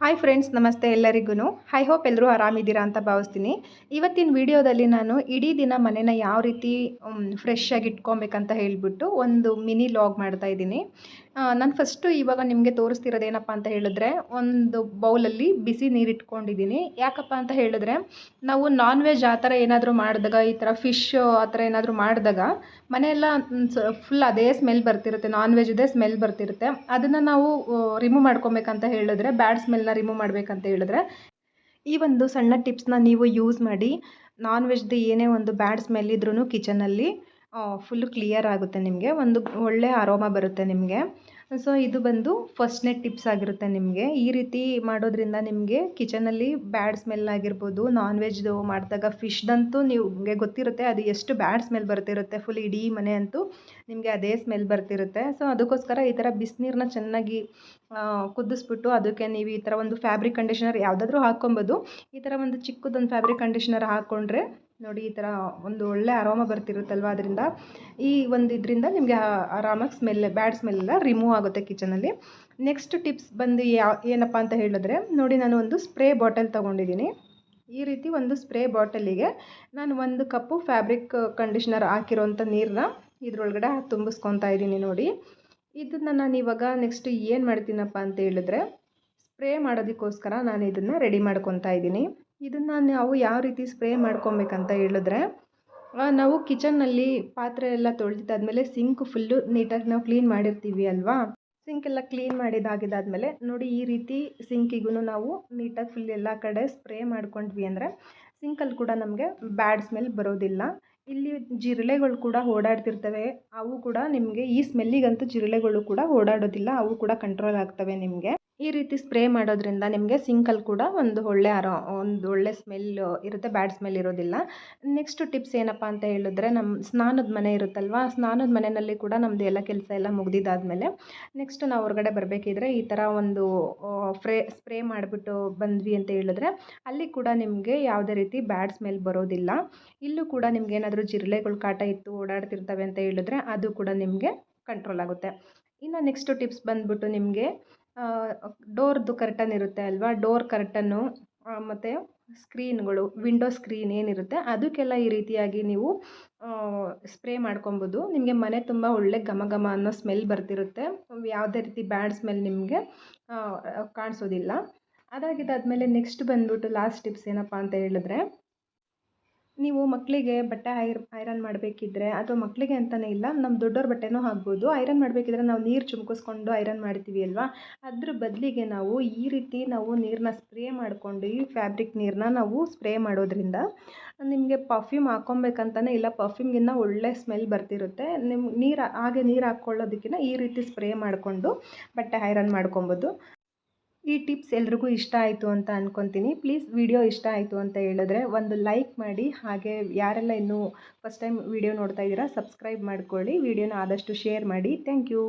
Hi friends ನಮಸ್ತೆ ಎಲ್ಲರಿಗೂ high hope ಎಲ್ಲರೂ ಆರಾಮಿದ್ದೀರಾ ಅಂತ ಭಾವಿಸ್ತೀನಿ. ಇವತ್ತಿನ ವಿಡಿಯೋದಲ್ಲಿ ನಾನು ಇಡೀ ದಿನ ಮನೇನ ಯಾವ ರೀತಿ ಫ್ರೆಶ್ ಆಗಿ ಇಟ್ಕೊಬೇಕಂತ ಹೇಳಿಬಿಟ್ಟು ಒಂದು ಮಿನಿ ಲಾಗ್ ಮಾಡ್ತಾ ಇದ್ದೀನಿ. ನಾನು ಫಸ್ಟು ಇವಾಗ ನಿಮಗೆ ತೋರಿಸ್ತಿರೋದೇನಪ್ಪ ಅಂತ ಹೇಳಿದ್ರೆ, ಒಂದು ಬೌಲಲ್ಲಿ ಬಿಸಿ ನೀರು ಇಟ್ಕೊಂಡಿದ್ದೀನಿ. ಯಾಕಪ್ಪ ಅಂತ ಹೇಳಿದ್ರೆ, ನಾವು ನಾನ್ ವೆಜ್ ಆ ಥರ ಏನಾದರೂ ಮಾಡಿದಾಗ, ಈ ಥರ ಫಿಶ್ ಆ ಥರ ಏನಾದರೂ ಮಾಡಿದಾಗ, ಮನೆಯೆಲ್ಲ ಫುಲ್ ಅದೇ ಸ್ಮೆಲ್ ಬರ್ತಿರುತ್ತೆ. ನಾನ್ ವೆಜ್ದೇ ಸ್ಮೆಲ್ ಬರ್ತಿರುತ್ತೆ. ಅದನ್ನು ನಾವು ರಿಮೂವ್ ಮಾಡ್ಕೊಬೇಕಂತ ಹೇಳಿದ್ರೆ ಬ್ಯಾಡ್ ಸ್ಮೆಲ್ನ ರಿಮೂವ್ ಮಾಡಬೇಕಂತ ಹೇಳಿದ್ರೆ, ಈ ಒಂದು ಸಣ್ಣ ಟಿಪ್ಸ್ನ ನೀವು ಯೂಸ್ ಮಾಡಿ ನಾನ್ ವೆಜ್ದು ಏನೇ ಒಂದು ಬ್ಯಾಡ್ ಸ್ಮೆಲ್ ಇದ್ರೂ ಕಿಚನಲ್ಲಿ ಫುಲ್ ಕ್ಲಿಯರ್ ಆಗುತ್ತೆ ನಿಮಗೆ, ಒಂದು ಒಳ್ಳೆಯ ಅರೋಮ ಬರುತ್ತೆ ನಿಮಗೆ. ಸೊ ಇದು ಬಂದು ಫಸ್ಟ್ನೇ ಟಿಪ್ಸ್ ಆಗಿರುತ್ತೆ ನಿಮಗೆ. ಈ ರೀತಿ ಮಾಡೋದ್ರಿಂದ ನಿಮಗೆ ಕಿಚನಲ್ಲಿ ಬ್ಯಾಡ್ ಸ್ಮೆಲ್ ಆಗಿರ್ಬೋದು ನಾನ್ ವೆಜ್ದು ಮಾಡಿದಾಗ ಫಿಶ್ದಂತೂ ನಿಮಗೆ ಗೊತ್ತಿರುತ್ತೆ, ಅದು ಎಷ್ಟು ಬ್ಯಾಡ್ ಸ್ಮೆಲ್ ಬರ್ತಿರುತ್ತೆ ಫುಲ್ ಇಡೀ ಮನೆ ಅಂತೂ ನಿಮಗೆ ಅದೇ ಸ್ಮೆಲ್ ಬರ್ತಿರುತ್ತೆ. ಸೊ ಅದಕ್ಕೋಸ್ಕರ ಈ ಥರ ಬಿಸಿನೀರನ್ನ ಚೆನ್ನಾಗಿ ಕುದಿಸ್ಬಿಟ್ಟು ಅದಕ್ಕೆ ನೀವು ಈ ಥರ ಒಂದು ಫ್ಯಾಬ್ರಿಕ್ ಕಂಡೀಷನರ್ ಯಾವುದಾದ್ರೂ ಹಾಕ್ಕೊಬೋದು. ಈ ಥರ ಒಂದು ಚಿಕ್ಕದೊಂದು ಫ್ಯಾಬ್ರಿಕ್ ಕಂಡೀಷನರ್ ಹಾಕ್ಕೊಂಡ್ರೆ ನೋಡಿ, ಈ ಥರ ಒಂದು ಒಳ್ಳೆ ಅರೋಮ ಬರ್ತಿರುತ್ತಲ್ವ ಅದರಿಂದ. ಈ ಒಂದು ಇದರಿಂದ ನಿಮಗೆ ಆರಾಮಾಗಿ ಸ್ಮೆಲ್ ಬ್ಯಾಡ್ ಸ್ಮೆಲ್ ಎಲ್ಲ ರಿಮೂವ್ ಆಗುತ್ತೆ ಕಿಚನಲ್ಲಿ ನೆಕ್ಸ್ಟ್ ಟಿಪ್ಸ್ ಬಂದು ಏನಪ್ಪ ಅಂತ ಹೇಳಿದ್ರೆ, ನೋಡಿ, ನಾನು ಒಂದು ಸ್ಪ್ರೇ ಬಾಟಲ್ ತೊಗೊಂಡಿದ್ದೀನಿ. ಈ ರೀತಿ ಒಂದು ಸ್ಪ್ರೇ ಬಾಟಲಿಗೆ ನಾನು ಒಂದು ಕಪ್ಪು ಫ್ಯಾಬ್ರಿಕ್ ಕಂಡೀಷ್ನರ್ ಹಾಕಿರೋಂಥ ನೀರನ್ನ ಇದರೊಳಗಡೆ ತುಂಬಿಸ್ಕೊತಾ ಇದ್ದೀನಿ ನೋಡಿ. ಇದನ್ನು ನಾನು ಇವಾಗ ನೆಕ್ಸ್ಟ್ ಏನು ಮಾಡ್ತೀನಪ್ಪ ಅಂತ ಹೇಳಿದ್ರೆ ಸ್ಪ್ರೇ ಮಾಡೋದಕ್ಕೋಸ್ಕರ ನಾನು ಇದನ್ನು ರೆಡಿ ಮಾಡ್ಕೊತಾ ಇದ್ದೀನಿ. ಇದನ್ನು ನಾವು ಯಾವ ರೀತಿ ಸ್ಪ್ರೇ ಮಾಡ್ಕೊಬೇಕಂತ ಹೇಳಿದ್ರೆ ನಾವು ಕಿಚನ್ನಲ್ಲಿ ಪಾತ್ರೆ ಎಲ್ಲ ತೊಳ್ದಿದ್ದಾದಮೇಲೆ ಸಿಂಕ್ ಫುಲ್ಲು ನೀಟಾಗಿ ನಾವು ಕ್ಲೀನ್ ಮಾಡಿರ್ತೀವಿ ಅಲ್ವಾ? ಸಿಂಕ್ ಎಲ್ಲ ಕ್ಲೀನ್ ಮಾಡಿದಾಗಿದ್ದಾದಮೇಲೆ ನೋಡಿ ಈ ರೀತಿ ಸಿಂಕಿಗೂ ನಾವು ನೀಟಾಗಿ ಫುಲ್ ಎಲ್ಲ ಕಡೆ ಸ್ಪ್ರೇ ಮಾಡ್ಕೊಂಡ್ವಿ ಅಂದರೆ ಸಿಂಕಲ್ಲಿ ಕೂಡ ನಮಗೆ ಬ್ಯಾಡ್ ಸ್ಮೆಲ್ ಬರೋದಿಲ್ಲ. ಇಲ್ಲಿ ಜಿರಳೆಗಳು ಕೂಡ ಓಡಾಡ್ತಿರ್ತವೆ. ಅವು ಕೂಡ ನಿಮಗೆ ಈ ಸ್ಮೆಲ್ಲಿಗಂತೂ ಜಿರಳೆಗಳು ಕೂಡ ಓಡಾಡೋದಿಲ್ಲ. ಅವು ಕೂಡ ಕಂಟ್ರೋಲ್ ಆಗ್ತವೆ ನಿಮಗೆ. ಈ ರೀತಿ ಸ್ಪ್ರೇ ಮಾಡೋದ್ರಿಂದ ನಿಮಗೆ ಸಿಂಕಲ್ಲಿ ಕೂಡ ಒಂದು ಒಳ್ಳೆ ಅರೋ ಒಂದು ಒಳ್ಳೆ ಸ್ಮೆಲ್ ಇರುತ್ತೆ, ಬ್ಯಾಡ್ ಸ್ಮೆಲ್ ಇರೋದಿಲ್ಲ. ನೆಕ್ಸ್ಟ್ ಟಿಪ್ಸ್ ಏನಪ್ಪ ಅಂತ ಹೇಳಿದ್ರೆ ನಮ್ಮ ಸ್ನಾನದ ಮನೆ ಇರುತ್ತಲ್ವ, ಸ್ನಾನದ ಮನೆಯಲ್ಲಿ ಕೂಡ ನಮ್ಮದು ಎಲ್ಲ ಕೆಲಸ ಎಲ್ಲ ಮುಗ್ದಿದ್ದಾದಮೇಲೆ ನೆಕ್ಸ್ಟ್ ನಾವು ಹೊರಗಡೆ ಬರಬೇಕಿದ್ರೆ ಈ ಥರ ಒಂದು ಫ್ರೇ, ಸ್ಪ್ರೇ ಮಾಡಿಬಿಟ್ಟು ಬಂದ್ವಿ ಅಂತ ಹೇಳಿದ್ರೆ ಅಲ್ಲಿ ಕೂಡ ನಿಮಗೆ ಯಾವುದೇ ರೀತಿ ಬ್ಯಾಡ್ ಸ್ಮೆಲ್ ಬರೋದಿಲ್ಲ. ಇಲ್ಲೂ ಕೂಡ ನಿಮ್ಗೆ ಏನಾದರೂ ಜಿರಳೆಗಳು ಕಾಟ ಇತ್ತು, ಓಡಾಡ್ತಿರ್ತವೆ ಅಂತ ಹೇಳಿದ್ರೆ ಅದು ಕೂಡ ನಿಮಗೆ ಕಂಟ್ರೋಲ್ ಆಗುತ್ತೆ. ಇನ್ನು ನೆಕ್ಸ್ಟ್ ಟಿಪ್ಸ್ ಬಂದ್ಬಿಟ್ಟು ನಿಮಗೆ ಡೋರ್ದು ಕರ್ಟನ್ ಇರುತ್ತೆ ಅಲ್ವಾ? ಡೋರ್ ಕರ್ಟನ್ನು ಮತ್ತು ಸ್ಕ್ರೀನ್ಗಳು ವಿಂಡೋ ಸ್ಕ್ರೀನ್ ಏನಿರುತ್ತೆ, ಅದಕ್ಕೆಲ್ಲ ಈ ರೀತಿಯಾಗಿ ನೀವು ಸ್ಪ್ರೇ ಮಾಡ್ಕೊಬೋದು. ನಿಮಗೆ ಮನೆ ತುಂಬ ಒಳ್ಳೆ ಘಮ ಘಮ ಅನ್ನೋ ಸ್ಮೆಲ್ ಬರ್ತಿರುತ್ತೆ. ಯಾವುದೇ ರೀತಿ ಬ್ಯಾಡ್ ಸ್ಮೆಲ್ ನಿಮಗೆ ಕಾಣಿಸೋದಿಲ್ಲ. ಅದಾಗಿದ್ದಾದಮೇಲೆ ನೆಕ್ಸ್ಟ್ ಬಂದ್ಬಿಟ್ಟು ಲಾಸ್ಟ್ ಟಿಪ್ಸ್ ಏನಪ್ಪ ಅಂತ ಹೇಳಿದ್ರೆ ನೀವು ಮಕ್ಕಳಿಗೆ ಬಟ್ಟೆ ಐರ್, ಐರನ್ ಮಾಡಬೇಕಿದ್ರೆ ಅಥವಾ ಮಕ್ಕಳಿಗೆ ಅಂತಲೇ ಇಲ್ಲ ನಮ್ಮ ದೊಡ್ಡವ್ರ ಬಟ್ಟೆನೂ ಹಾಕ್ಬೋದು. ಐರನ್ ಮಾಡಬೇಕಿದ್ರೆ ನಾವು ನೀರು ಚುಮ್ಕಿಸ್ಕೊಂಡು ಐರನ್ ಮಾಡ್ತೀವಿ ಅಲ್ವಾ? ಅದ್ರ ಬದಲಿಗೆ ನಾವು ಈ ರೀತಿ ನಾವು ನೀರನ್ನ ಸ್ಪ್ರೇ ಮಾಡಿಕೊಂಡು, ಈ ಫ್ಯಾಬ್ರಿಕ್ ನೀರನ್ನ ನಾವು ಸ್ಪ್ರೇ ಮಾಡೋದ್ರಿಂದ ನಿಮಗೆ ಪರ್ಫ್ಯೂಮ್ ಹಾಕ್ಕೊಬೇಕಂತಲೇ ಇಲ್ಲ ಪರ್ಫ್ಯೂಮ್ಗಿನ್ನ ಒಳ್ಳೆ ಸ್ಮೆಲ್ ಬರ್ತಿರುತ್ತೆ. ನಿಮ್ಗೆ ನೀರು, ಹಾಗೆ ನೀರು ಹಾಕ್ಕೊಳ್ಳೋದಕ್ಕಿಂತ ಈ ರೀತಿ ಸ್ಪ್ರೇ ಮಾಡಿಕೊಂಡು ಬಟ್ಟೆ ಐರನ್ ಮಾಡ್ಕೊಬೋದು. ಈ ಟಿಪ್ಸ್ ಎಲ್ರಿಗೂ ಇಷ್ಟ ಆಯಿತು ಅಂತ ಅಂದ್ಕೊತೀನಿ ಪ್ಲೀಸ್ ವಿಡಿಯೋ ಇಷ್ಟ ಆಯಿತು ಅಂತ ಹೇಳಿದ್ರೆ ಒಂದು ಲೈಕ್ ಮಾಡಿ, ಹಾಗೆ ಯಾರೆಲ್ಲ ಇನ್ನೂ ಫಸ್ಟ್ ಟೈಮ್ ವಿಡಿಯೋ ನೋಡ್ತಾ ಇದ್ದೀರಾ ಸಬ್ಸ್ಕ್ರೈಬ್ ಮಾಡ್ಕೊಳ್ಳಿ. ವಿಡಿಯೋನ ಆದಷ್ಟು ಶೇರ್ ಮಾಡಿ. Thank you.